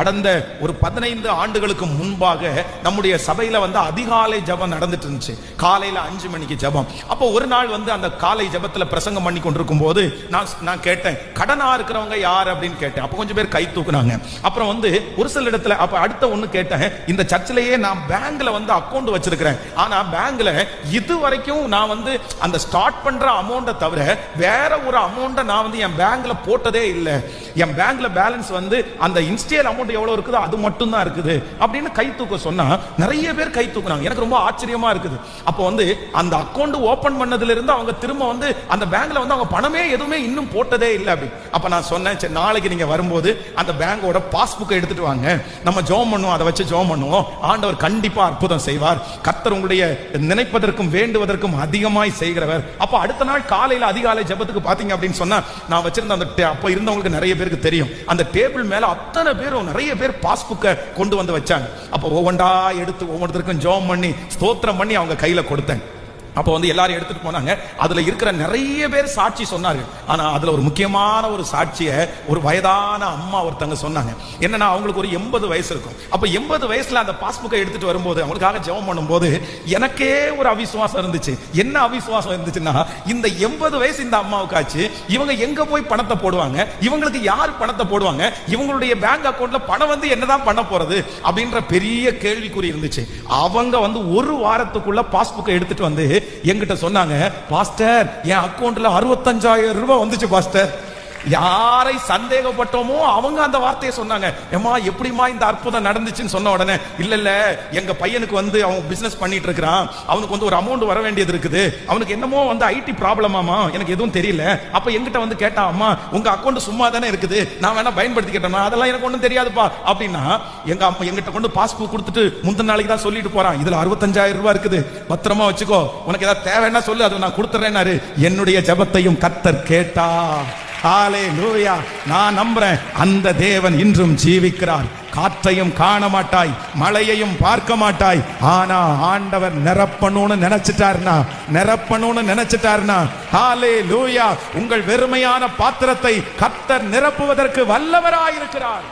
கடந்த ஒரு பதினைந்து ஆண்டுகளுக்கு முன்பாக நம்முடைய சபையில வந்து அதிகாலை ஜெபம் நடந்துட்டு இருந்துச்சு. காலையில அஞ்சு மணிக்கு ஜெபம். அப்போ ஒரு நாள் வந்து அந்த காலை ஜபத்துல பிரசங்கம் பண்ணி கொண்டிருக்கும் போது நான் நான் கேட்டேன் கடனா இருக்கிறவங்க யார்? அப்படின்னு கேட்டேன். அப்போ கொஞ்சம் பேர் கை தூக்குனாங்க. அப்புறம் வந்து ஒரு சில இடத்துல அப்ப அடுத்த ஒண்ணு கேட்டேன் இந்த சர்ச்சிலேயே நான் பேங்க்ல வந்து அக்கௌண்ட் வச்சிருக்கிறேன். ஆனா பேங்க்ல இது வரைக்கும் நான் வந்து அந்த ஸ்டார்ட் பண்ற அமௌண்ட்டை தவிர வேற ஒரு அமௌண்ட்டை நான் வந்து என் பேங்க்ல போட்டதே இல்லை. என் பேங்க்ல பேலன்ஸ் வந்து அந்த இன்ஸ்டியல் அமௌண்ட் எவ்வளவு இருக்குதோ அது மட்டும் தான் இருக்குது அப்படின்னு கை தூக்க சொன்னா நிறைய பேர் கை தூக்குனாங்க. எனக்கு ரொம்ப ஆச்சரியமா இருக்குது. அப்போ வந்து அந்த அக்கௌண்ட் ஓபன் பண்ணதுல இருந்து அவங்க திரும்ப வந்து அந்த பேங்க்ல வந்து அவங்க பணமே எதுவுமே இன்னும் போட்டதே இல்லை அப்படி. அப்ப நான் சொன்னேன் சரி நாளைக்கு நீங்க வரும்போது அந்த பேங்கோட பாஸ்புக்கை எடுத்துட்டு வாங்க. நம்ம ஜோம் பண்ணுவோம் அதை வச்சு ஜோம் பண்ணுவோம். ஆண்டவர் கண்டிப்பா அற்புதம் செய்வார். கர்த்தர் உங்களுடைய நினைப்பதற்கும் வேண்டுவதற்கும் அதிகமாய் செய்கிறவர். அப்ப அடுத்த நாள் காலையில அதிகாலை ஜெபத்துக்கு பாத்தீங்க அப்படின்னு சொன்னா நான் வச்சிருந்த அந்த டே- அப்ப இருந்தவங்களுக்கு நிறைய பேருக்கு தெரியும். அந்த டேபிள் மேல அத்தனை பேரும் நிறைய பேர் பாஸ்புக்கை கொண்டு வந்து வச்சாங்க. அப்போ ஒவ்வொன்றா எடுத்து ஒவ்வொருத்தருக்கும் ஜோம் பண்ணி ஸ்தோத்திரம் பண்ணி அவங்க கையில் கொடுத்தேன். அப்போ வந்து எல்லாரும் எடுத்துட்டு போனாங்க. அதுல இருக்கிற நிறைய பேர் சாட்சி சொன்னார்கள். ஆனா அதுல ஒரு முக்கியமான ஒரு சாட்சியை ஒரு வயதான அம்மா ஒருத்தங்க சொன்னாங்க. என்னன்னா அவங்களுக்கு ஒரு எண்பது வயசு இருக்கும். அப்ப எண்பது வயசுல அந்த பாஸ்புக்கை எடுத்துட்டு வரும்போது அவங்களுக்காக ஜெபம் பண்ணும்போது எனக்கே ஒரு அவிசுவாசம் இருந்துச்சு. என்ன அவிசுவாசம் இருந்துச்சுன்னா இந்த எண்பது வயசு இந்த அம்மாவுக்கு ஆச்சு இவங்க எங்க போய் பணத்தை போடுவாங்க? இவங்களுக்கு யார் பணத்தை போடுவாங்க? இவங்களுடைய பேங்க் அக்கௌண்ட்ல பணம் வந்து என்னதான் பண்ண போறது? அப்படின்ற பெரிய கேள்விக்குறி இருந்துச்சு. அவங்க வந்து ஒரு வாரத்துக்குள்ள பாஸ்புக்கை எடுத்துட்டு வந்து என்கிட்ட சொன்னாங்க பாஸ்டர் என் அக்கவுண்ட்ல அறுபத்தஞ்சாயிரம் ரூபாய் வந்துச்சு பாஸ்டர். யாரை சந்தேகப்பட்டோமோ அவங்க அந்த வார்த்தையை சொன்னாங்க. ஏமா எப்படிமா இந்த அற்புதம் நடந்துச்சுன்னு சொன்ன உடனே இல்ல இல்ல எங்க பையனுக்கு வந்து அவன் பிசினஸ் பண்ணிட்டு இருக்கிறான். அவனுக்கு வந்து ஒரு அமௌண்ட் வர வேண்டியது இருக்குது. அவனுக்கு என்னமோ வந்து ஐடி ப்ராப்ளமாமா எனக்கு எதுவும் தெரியல. அப்ப எங்கிட்ட வந்து கேட்டான் அம்மா உங்க அக்கௌண்ட் சும்மா தானே இருக்குது. நான் வேணா பயன்படுத்திக்கிட்டேன் அதெல்லாம் எனக்கு ஒண்ணும் தெரியாதுப்பா. அப்படின்னா எங்க அம்மா எங்கிட்ட கொண்டு பாஸ்புக் கொடுத்துட்டு முந்தின நாளைக்கு தான் சொல்லிட்டு போறான். இதுல அறுபத்தஞ்சாயிரம் ரூபாய் இருக்குது. பத்திரமா வச்சுக்கோ. உனக்கு ஏதாவது தேவைன்னா சொல்லு. அதை நான் கொடுத்துறேன்னாரு. என்னுடைய ஜெபத்தையும் கத்தர் கேட்டா. ஹாலே லூயா நான் நம்புறேன். அந்த தேவன் இன்றும் ஜீவிக்கிறார். காற்றையும் காண மாட்டாய் மழையையும் பார்க்க மாட்டாய் ஆனா ஆண்டவர் நிரப்பணும்னு நினைச்சிட்டாருனா நிரப்பணும்னு நினைச்சிட்டாருனா ஹாலே லூயா உங்கள் வெறுமையான பாத்திரத்தை கத்தர் நிரப்புவதற்கு வல்லவராயிருக்கிறார்.